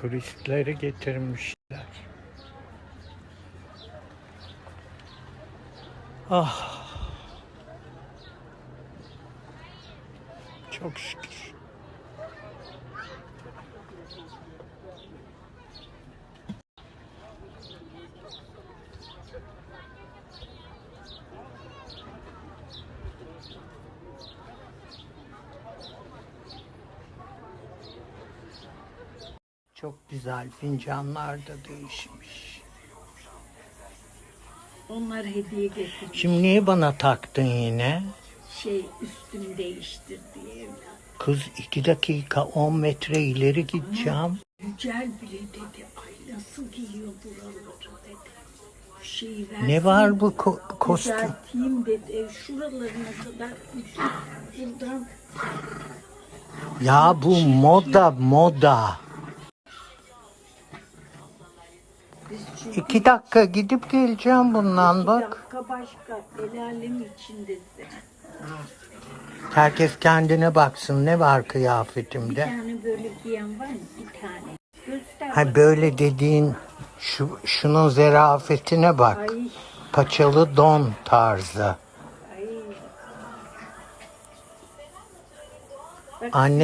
Turistleri getirmişler. Ah. Çok şükür. Çok güzel fincanlar da değişmiş. Onlar hediye getirdi. Şimdi niye bana taktın yine? Şey üstümü değiştir diye evlat. Kız iki dakika 10 metre ileri gideceğim. Yücel bile dedi. Ay nasıl giyiyor buraları dedi. Şeyi Ne var bu ko- kostüm? Düzelteyim dedi. Şuralarına kadar bütün buradan Ya bu moda moda. Biz çünkü İki dakika gidip geleceğim bundan bir bak. dakika başka el alem içindesin. Herkes kendine baksın ne var Bir kıyafetimde. tane böyle giyen var mı? Bir tane. Göster. Ha böyle dediğin şu şunun zerafetine bak. Ay Paçalı don tarzı. ay. Anne